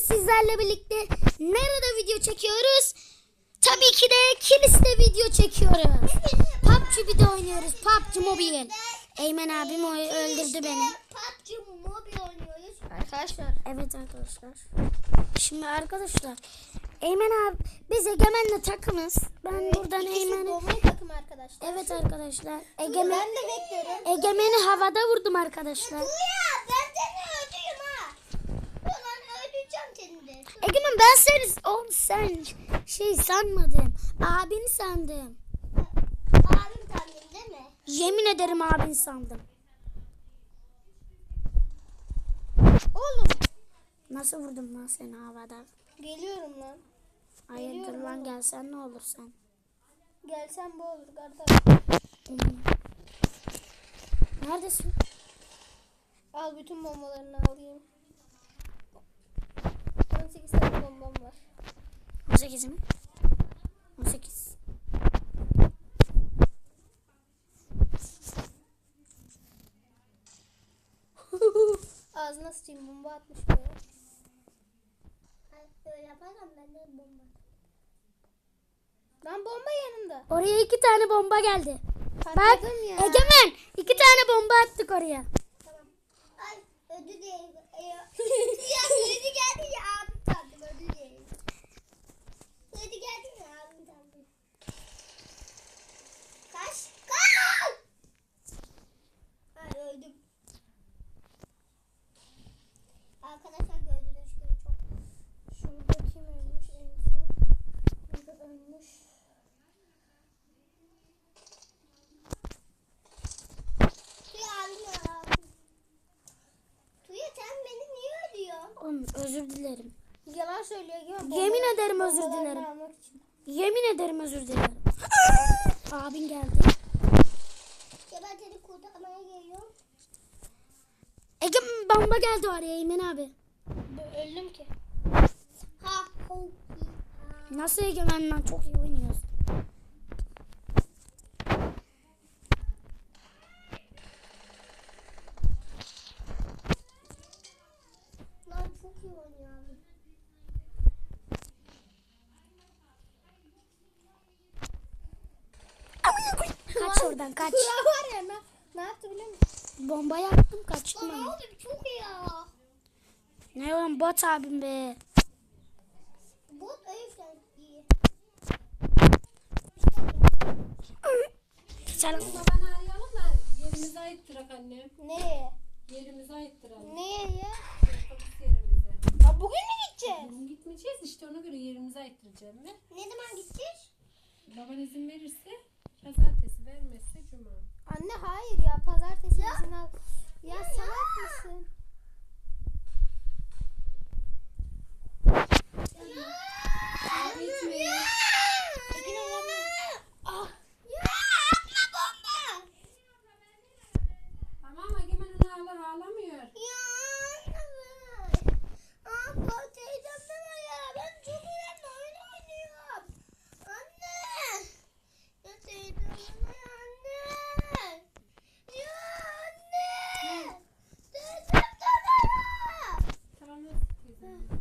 bugün sizlerle birlikte nerede video çekiyoruz? Tabii ki de kiliste video çekiyoruz. PUBG bir de oynuyoruz. PUBG Mobile. Eymen abim o- öldürdü beni. PUBG Mobile oynuyoruz. Arkadaşlar Evet arkadaşlar. Şimdi arkadaşlar Eymen abi biz Egemen'le takımız. Ben buradan ikisi Eymen'i... takım arkadaşlar. Evet arkadaşlar. Egemen... Ben de bekliyorum. Egemen'i havada vurdum arkadaşlar. Ya ben seni öldüreyim ha. Ulan öldüreceğim seni de. Egemen ben seni oğlum sen şey sanmadım. Abini sandım. Abim sandın değil mi? Yemin ederim abin sandım. Oğlum Nasıl vurdum lan seni havada? geliyorum lan. Hayırdır lan oğlum. gelsen ne olur sen. Gelsen bu olur kardeş. Neredesin? Al bütün bombalarını alayım. 18 tane bombam var. 18 mi? 18. Ağzına sıçayım bomba atmış böyle. Böyle yaparsam ben de bomba. Lan bomba yanında. Oraya iki tane bomba geldi. Bak ya. Egemen iki tane bomba attık oraya. Tamam. Ay ödü değil. ya ödü geldi ya abim sandım ödü değil. Ödü geldi ya abim sandım. Kaç. Kaç. Ay öldüm. Arkadaşlar gördüğünüz gibi çok Şurada kim ölmüş en son? Burada ölmüş. Tuya abim ya. Tuya sen beni niye özür dilerim. Yalan söylüyor gibi. Yemin ederim özür dilerim. Yemin ederim özür dilerim. Abin geldi. Ya ben seni kurtarmaya geliyorum. Egemen bomba geldi oraya Eymen abi. Öldüm ki. Ha ho ha. Nasıl Egemen lan çok iyi oynuyorsun. Lan çok iyi oynuyor abi. Kaç oradan kaç. Kura var ya ne, ne yaptı biliyor musun? Bomba yaptım kaçtım Lan ama. abi çok iyi ya. Ne lan bot abim be. Bot yüzden iyi. Selam. Babanı arayalım da yerimize aittirak annem. Nereye? Yerimize aittiralım. Neye ya? Aa, bugün mü gideceğiz? Bugün gitmeyeceğiz işte ona göre yerimize aittireceğim ben. Ne zaman gideceğiz? Baban izin verirse pazartesi vermezse cuma. Anne hayır ya pazartesi izin al. Ya salak mısın? Gitme. Bugün önemli. Ah. Ya atma bomba. Tamam Egemen onu ağlar ağlamıyor. Ya anne. Aa bot teyzemden ya. Ben çok önemli oyun oynuyorum. Anne. Ya teyzemden anne. Ya anne. Teyzemden ya. Tamam nasıl teyzem?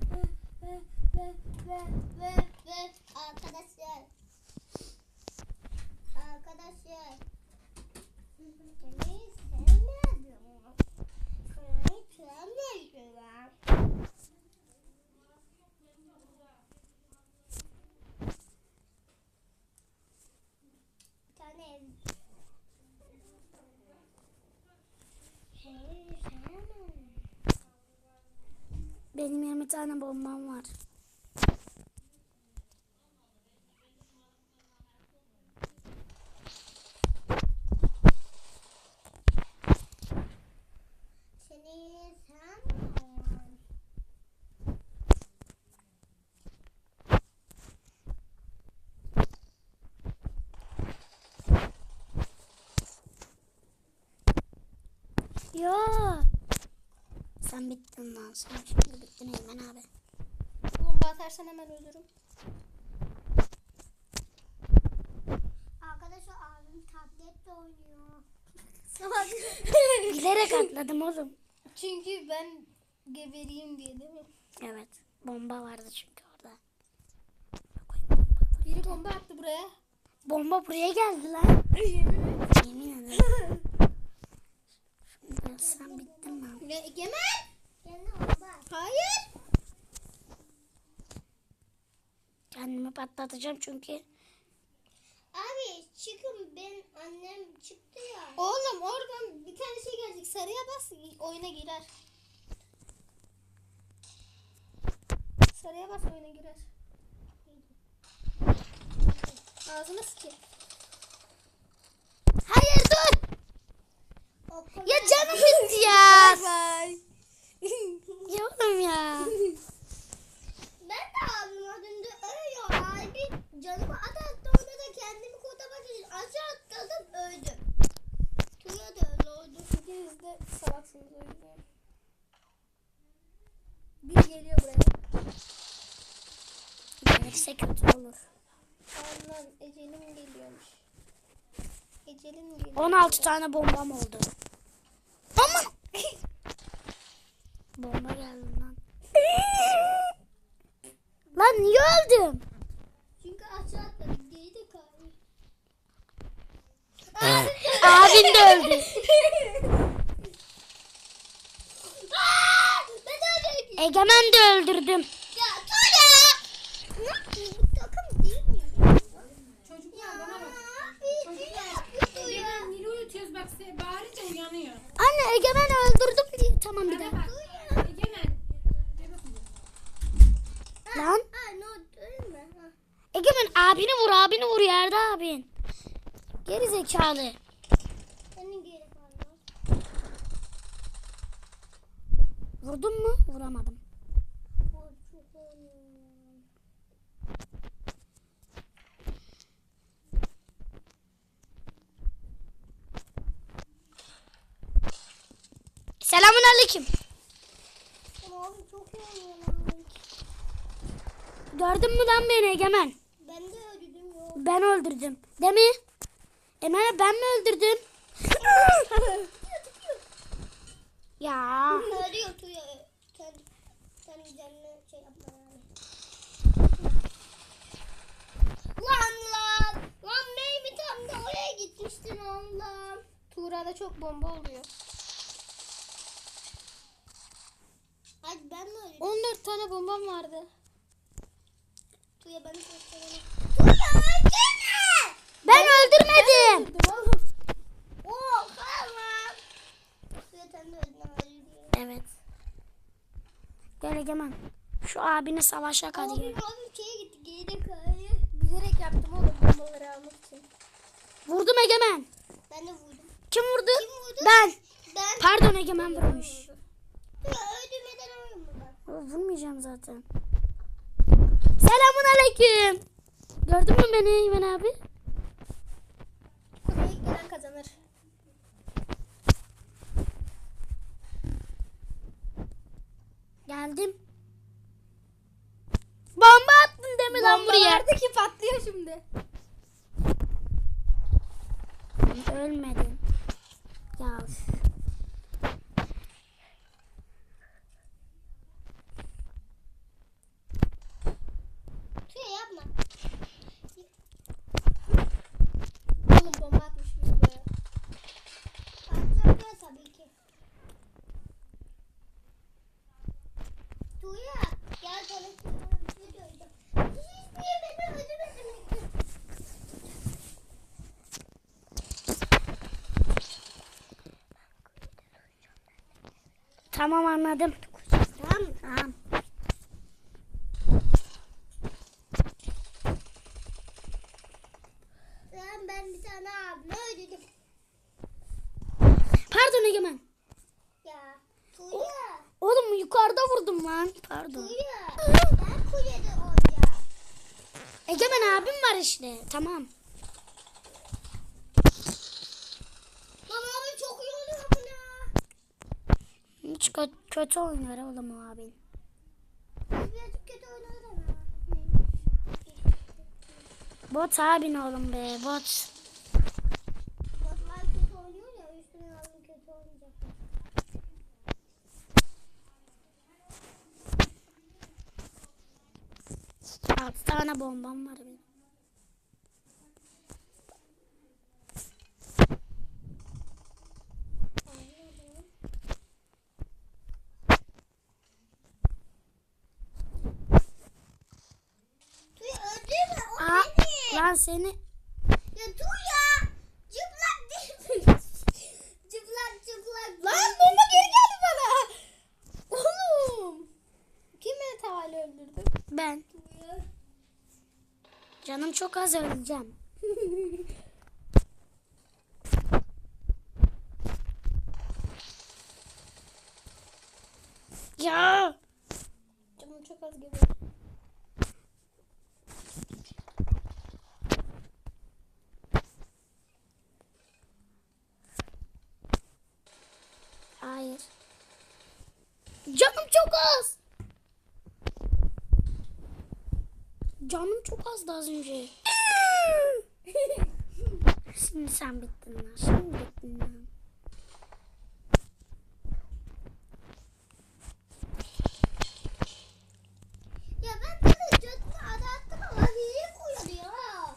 ve ve ve ve ve arkadaşlar arkadaşlar seni sevmedim seni sevmedim bir tane ev seni sevmedim Benim 20 tane bombam var. Seni sevmiyorum. Ya. Sen bittin lan. Sen şimdi bittin Eymen abi. Bomba atarsan hemen ölürüm. Arkadaşlar abim tabletle oynuyor. Bilerek atladım oğlum. Çünkü ben gebereyim diye değil mi? Evet. Bomba vardı çünkü orada. Biri bomba attı buraya. Bomba buraya geldi lan. Yemin et. Yemin ederim. Sen bittin lan. Ne Egemen? Hayır. Kendimi patlatacağım çünkü. Abi çıkın ben annem çıktı ya. Oğlum oradan bir tane şey gelecek. Sarıya bas oyuna girer. Sarıya bas oyuna girer. Ağzına sıçayım. Hayır dur. Okula Ya canım gitti ya. Bye. ya oğlum ya. Ben de anlamadım da ölüyor abi. Canımı atattı orada da kendimi kurtarmak için aşağı atladım öldüm. Tuya da öyle oldu. İkiniz de salaksınız o yüzden. Bir geliyor buraya. Gelirse kötü olur. Aman ecelim geliyormuş. Ecelim geliyor. 16 tane bombam oldu. Aman. Bomba geldi lan. lan niye öldüm? Çünkü aşağı atladım. Geri de kaldı. Abin de öldü. Egemen de öldürdüm. Ya Tuya! Bu takım değil mi? Çocuklar bana bak. Abi ne yapıyor Tuya? Egemen Nil'i uyutuyoruz bak se- bağırınca uyanıyor. Anne Egemen öldürdüm diye. Tamam bir Bana bak. De bakayım. Lan Ha? Ha. Egemen abini vur abini vur yerde abin. Geri zekalı. Senin geri kaldı. Vurdun mu? Vuramadım. Selamun aleyküm. Abi çok oynuyor lan. Gördün mü lan beni Egemen? Ben de öldürdüm yok. Ben öldürdüm. Değil mi? Egemen ben mi öldürdüm? ya. Arıyor Tuya. Sen, sen şey yapma. Lan lan. Lan baby tam da oraya gitmiştin Allah'ım. Tuğra'da çok bomba oluyor. Hadi ben mi öldürdüm? 14 tane bombam vardı. Tuya beni kurtaralım. Tuya öldürme. Ben öldürmedim. Evet. Gel Egemen. Şu abine savaşak hadi Abi abi şeye gitti geri kayı. Bilerek yaptım oğlum bombaları almak için. Vurdum Egemen. Ben de vurdum. Kim vurdu? Kim vurdu? Ben. Ben Pardon Egemen vurmuş. Tuya öldürmeden buradan. Vurmayacağım zaten. Selamun aleyküm. Gördün mü beni Eymen abi? Gelen kazanır. Geldim. Bomba attın değil mi lan Bomba buraya? vardı ki patlıyor şimdi. Ölmedin. Ya üf. Tuya yapma. Oğlum bomba atmışım buraya. Atacak ya tabii ki. Tuya gel sana sana bir şey söyleyeceğim. Hiçbir beni öldürmedin. Tamam anladım. Tamam? Tamam. Sen ben bir tane abla öldürdüm. Pardon Egemen. Ya Tuya. Oğlum yukarıda vurdum lan. Pardon. Tuya. Ben kulede olacağım. Egemen abim var işte. Tamam. Lan abi çok iyi oluyor bu ne? Hiç kö- kötü oynuyor oğlum abin. Birazcık kötü ama. Bot abin oğlum be bot. Botlar oynuyor. Altı tane bombam var benim. Tuya öldürme o Aa, lan seni Ya dur ya. Cıplak değil mi? Cıplak cıplak. Lan bomba geri geldi bana. Oğlum. Kim beni tavale öldürdü? ben. Canım çok az öleceğim. ya Canım çok az gibi. hayır. Canım çok az. Çok azdı az önce. Şimdi sen bittin lan. Şimdi bittin lan. Ya ben sana canımı adattım ama hile koyuyordu ya.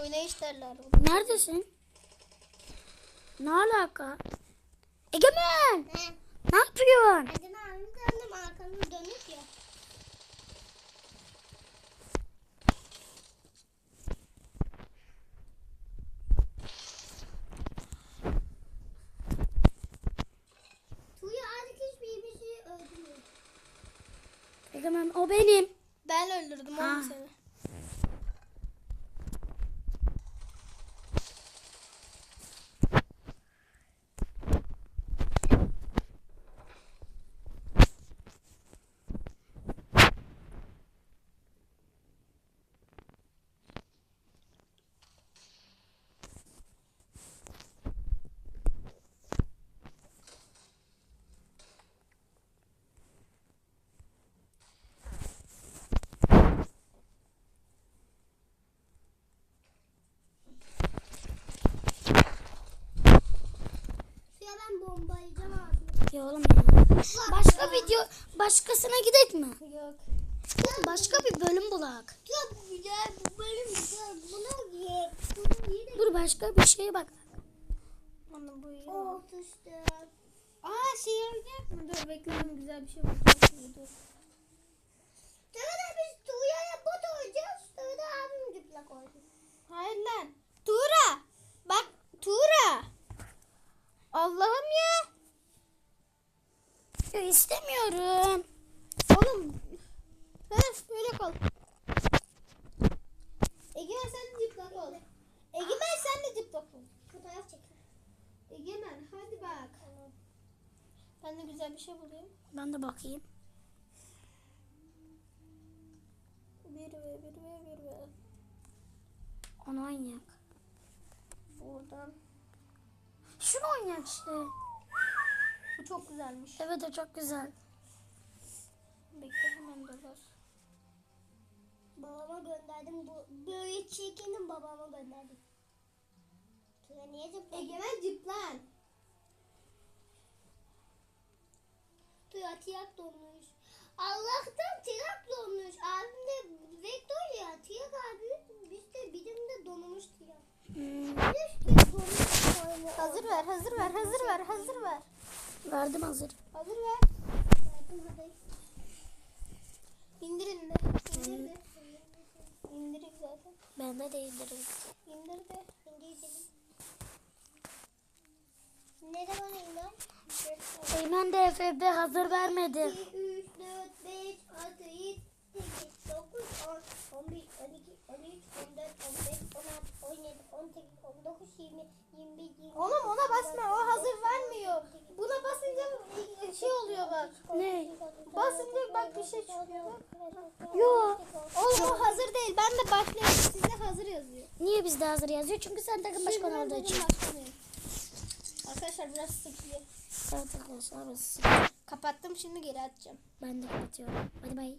Oynayış derler bunu. Neredesin? Ne alaka? Egemen! Ne? Ne yapıyorsun? Neden abim döndüm arkamı dönük ya. Tuğya artık hiçbir bir şey öldürmüyor. Egemen o benim. Ben öldürdüm Ha. oğlum seni. Tuğya ben bombalayacağım Ya oğlum ya. Başka video, başkasına gidek mi? Yok. Başka bir bölüm bulak. Bu güzel bu güzel. Bunu ye. Bunu ye. Dur başka bir şeye bak. Onu bu iyi. Oh düştü. Aa şey oynayacak mı? Dur bekle ben güzel bir şey bulacağım şimdi dur. Sonra biz Tuğya'ya bot oynayacağız. Sonra abim cıplak oynayacak. Hayır lan. Tuğra. Bak Tuğra. Allah'ım ya. Ya istemiyorum. Oğlum. Heh böyle kal. Egemen sen de cıplak ol. Egemen sen de cıplak ol. Fotoğraf çek. Egemen hadi bak. Ben de güzel bir şey bulayım. Ben de bakayım. Bir ve bir ve bir ve. Onu oynayak. Buradan. Şunu oynayak işte. Bu çok güzelmiş. Evet o çok güzel. Bekle hemen dur. Babama gönderdim. Bu böyle çirkinim babama gönderdim. Tuğya niye cıplak? Egemen cıplan. Tuğya tiyak donmuş. Allah'tan tiyak donmuş. Abim de vektör ya. Tiyak abi biz de bizim de donmuş tiyak. Hmm. Hazır ver, hazır ver, hazır ver, hazır ver. Verdim hazır. Hazır ver. Verdim hadi. İndirin de. İndir de. İndirik zaten. Bende de indirim. İndir de. İngilizce. Ne zaman iner? Eymen de FB hazır vermedi. 2, 3, 4, 5, 6, 7, 8, 9, 10, 11, 12, 13, 14, 15, 16, 17, 18, 19, 20, 21, 22. Oğlum ona basma, o hazır vermiyor. Buna basınca şey oluyor bak. Ne? Basınca bak bir şey çıkıyor bak. Yo. Oğlum o hazır değil. Ben de başlıyorum. Size hazır yazıyor. Niye bizde hazır yazıyor? Çünkü sen takım başkanı olduğu için. Arkadaşlar biraz sıkıyor. Evet arkadaşlar burası. Kapattım şimdi geri açacağım. Ben de kapatıyorum. Hadi bay.